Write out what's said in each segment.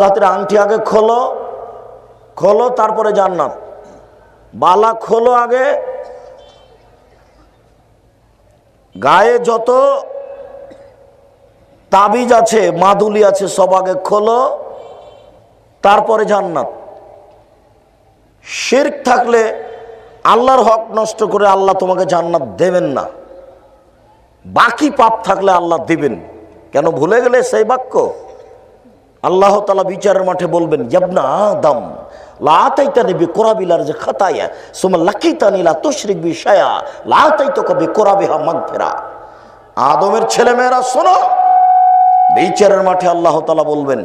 হাতের আংটি আগে খোলো খোলো, তারপরে জান্নাত। বালা খোলো আগে। গায়ে যত তাবিজ আছে, মাদুলি আছে, সব আগে খোলো, তারপরে জান্নাত। শির্ক থাকলে আল্লাহর হক নষ্ট করে আল্লাহ তোমাকে জান্নাত দেবেন না। বাকি পাপ থাকলে আল্লাহ দিবেন। কেন ভুলে গেলে সেই বাক্য? আল্লাহ তালা বিচারের মাঠে বলবেন, ইয়াবনা আদম কোরাবিলার যে খাতায়া সুমা লাকিতা নিলা তুশরিক বিষয়া লাতাইতো কবি কোরাবিহা আদমের ছেলেমেয়েরা, শোনো, বিচারের মাঠে আল্লাহ তালা বলবেন,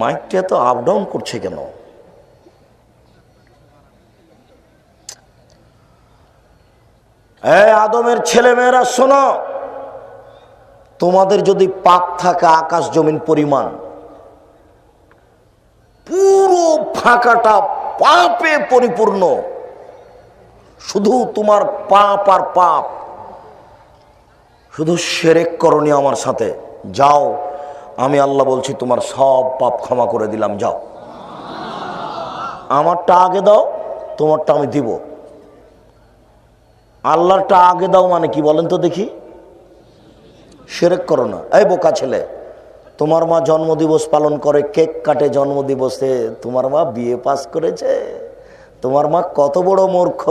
মাইকটা তো আপ ডাউন করছে কেন? আদমের ছেলে মেয়েরা শোনো তোমাদের যদি পাপ থাকে আকাশ জমিন পরিমাণ, পুরো ফাঁকাটা পাপে পরিপূর্ণ। শুধু তোমার পাপ আর পাপ, শুধু সেরেক করণীয় আমার সাথে। যাও, আমি আল্লাহ বলছি, তোমার সব পাপ ক্ষমা করে দিলাম, যাও। আমারটা আগে দাও, তোমারটা আমি দিব। আল্লাহরটা আগে দাও মানে কি বলেন তো দেখি। সেরেক করো না। এই বোকা ছেলে, তোমার মা জন্মদিবস পালন করে, কেক কাটে জন্মদিবসে, তোমার মা বিয়ে পাস করেছে। তোমার মা কত বড় মূর্খ।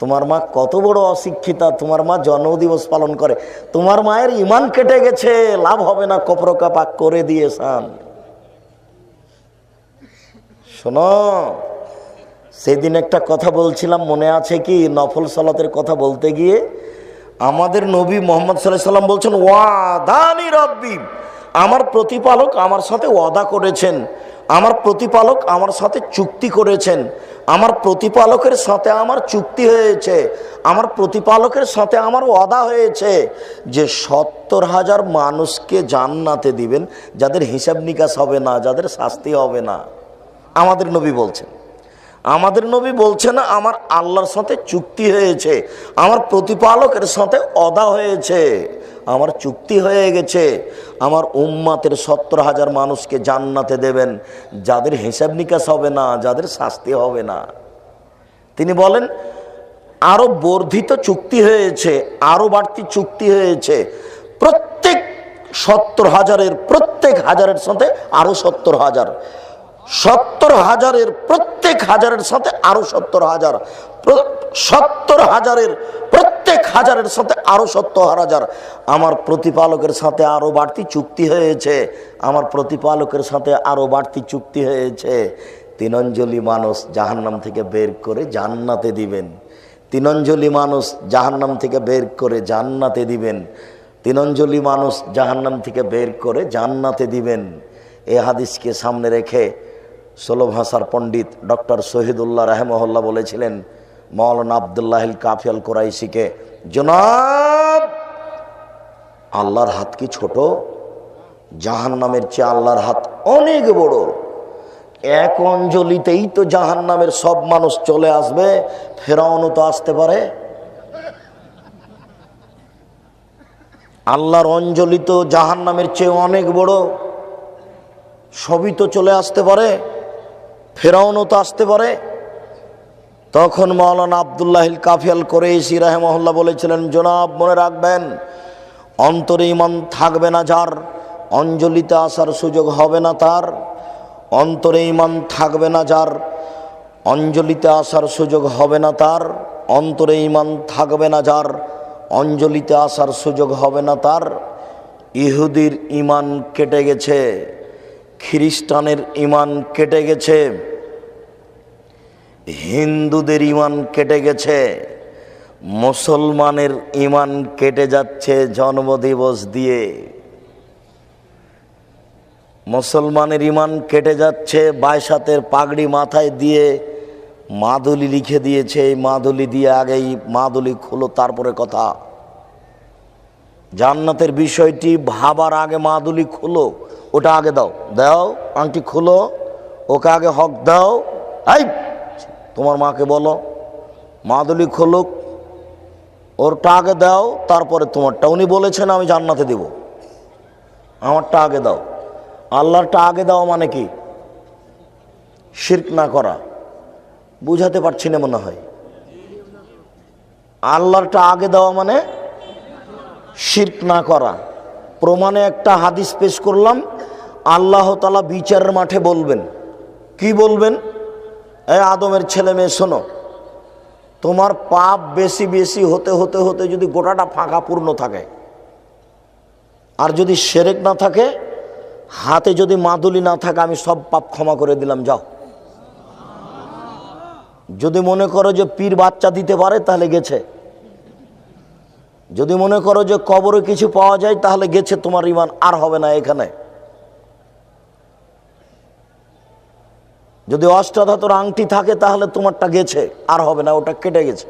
তোমার মা কত বড় অশিক্ষিতা, তোমার মা জন্মদিবস পালন করে। তোমার মায়ের ইমান কেটে গেছে, লাভ হবে না, কপরকা পাক করে দিয়ে সান। শোনো, সেদিন একটা কথা বলছিলাম, মনে আছে কি? নফল সালাতের কথা বলতে গিয়ে আমাদের নবী মোহাম্মদ সাল্লাহ সাল্লাম বলছেন, ওয়াদানি রব্বি। আমার প্রতিপালক আমার সাথে ওয়াদা করেছেন, আমার প্রতিপালক আমার সাথে চুক্তি করেছেন, আমার প্রতিপালকের সাথে আমার চুক্তি হয়েছে, আমার প্রতিপালকের সাথে আমার ওয়াদা হয়েছে, যে সত্তর হাজার মানুষকে জান্নাতে দিবেন, যাদের হিসাব নিকাশ হবে না, যাদের শাস্তি হবে না। আমাদের নবী বলছেন। আমাদের নবী বলছে না, আমার আল্লাহর সাথে চুক্তি হয়েছে, আমার প্রতিপালকের সাথে অদা হয়েছে, আমার চুক্তি হয়ে গেছে, আমার উম্মাতের সত্তর হাজার মানুষকে জান্নাতে দেবেন, যাদের হিসাব নিকাশ হবে না, যাদের শাস্তি হবে না। তিনি বলেন, আরও বর্ধিত চুক্তি হয়েছে, আরও বাড়তি চুক্তি হয়েছে, প্রত্যেক সত্তর হাজারের প্রত্যেক হাজারের সাথে আরও সত্তর হাজার, সত্তর হাজারের প্রত্যেক হাজারের সাথে আরও সত্তর হাজার সত্তর হাজারের প্রত্যেক হাজারের সাথে আরও সত্তর হাজার। আমার প্রতিপালকের সাথে আরও বাড়তি চুক্তি হয়েছে। আমার প্রতিপালকের সাথে আরও বাড়তি চুক্তি হয়েছে। তিনঞ্জলি মানুষ জাহান্নাম থেকে বের করে জান্নাতে দিবেন। তিনঞ্জলি মানুষ জাহান্নাম থেকে বের করে জান্নাতে দিবেন। তিনঞ্জলি মানুষ জাহান্নাম থেকে বের করে জান্নাতে দিবেন। এ হাদিসকে সামনে রেখে ষোলো ভাষার পণ্ডিত ডক্টর শহীদুল্লাহ রাহেমহল্লা বলেছিলেন, মৌলানা আবদুল্লাহিল কাফিয়াল কোরাইশিকে, জনাব, আল্লাহর হাত কি ছোট? জাহান নামের চেয়ে আল্লাহর হাত অনেক বড়। এক অঞ্জলিতেই তো জাহান নামের সব মানুষ চলে আসবে, ফেরাউনও তো আসতে পারে। আল্লাহর অঞ্জলি তো জাহান নামের চেয়ে অনেক বড়। সবই তো চলে আসতে পারে। ফেরাউনও তো আসতে পারে। তখন মৌলানা আবদুল্লাহিল কাফিয়াল করে ইসি রাহেমহল্লা বলেছিলেন, জনাব, মনে রাখবেন, অন্তরে ইমান থাকবে না যার, অঞ্জলিতে আসার সুযোগ হবে না তার, অন্তরে ইমান থাকবে না যার, অঞ্জলিতে আসার সুযোগ হবে না তার, অন্তরে ইমান থাকবে না যার, অঞ্জলিতে আসার সুযোগ হবে না তার, ইহুদির ইমান কেটে গেছে। খ্রিস্টানের ইমান কেটে গেছে, হিন্দুদের ইমান কেটে গেছে, মুসলমানের ইমান কেটে যাচ্ছে জন্মদিবস দিয়ে। মুসলমানের ইমান কেটে যাচ্ছে বাইশাতের পাগড়ি মাথায় দিয়ে মাদুলি লিখে দিয়েছে, এই মাদুলি দিয়ে আগেই মাদুলি খুলো, তারপরে কথা। জান্নাতের বিষয়টি ভাবার আগে মাদুলি খুলো ওটা আগে দাও। দাও, আংটি খুলো, ওকে আগে হক দাও। এই, তোমার মাকে বলো, মাদুলি খুলুক, ওরটা আগে দাও, তারপরে তোমারটা। উনি বলেছেন, আমি জান্নাতে দিব। আমারটা আগে দাও। আল্লাহরটা আগে দেওয়া মানে কি? শির্ক না করা। বুঝাতে পারছি না মনে হয়। আল্লাহরটা আগে দেওয়া মানে শির্ক না করা। প্রমাণে একটা হাদিস পেশ করলাম আল্লাহ তালা বিচারের মাঠে বলবেন। কি বলবেন? এ আদমের ছেলে মেয়ে, শোনো। তোমার পাপ বেশি বেশি হতে হতে হতে যদি গোটাটা ফাঁকা পূর্ণ থাকে, আর যদি সেরেক না থাকে, হাতে যদি মাদুলি না থাকে, আমি সব পাপ ক্ষমা করে দিলাম, যাও। যদি মনে করো যে পীর বাচ্চা দিতে পারে, তাহলে গেছে। যদি মনে করো যে কবরে কিছু পাওয়া যায়, তাহলে গেছে, তোমার ইমান আর হবে না এখানে। যদি অষ্টাধাতুর আংটি থাকে তাহলে তোমারটা গেছে আর হবে না ওটা কেটে গেছে।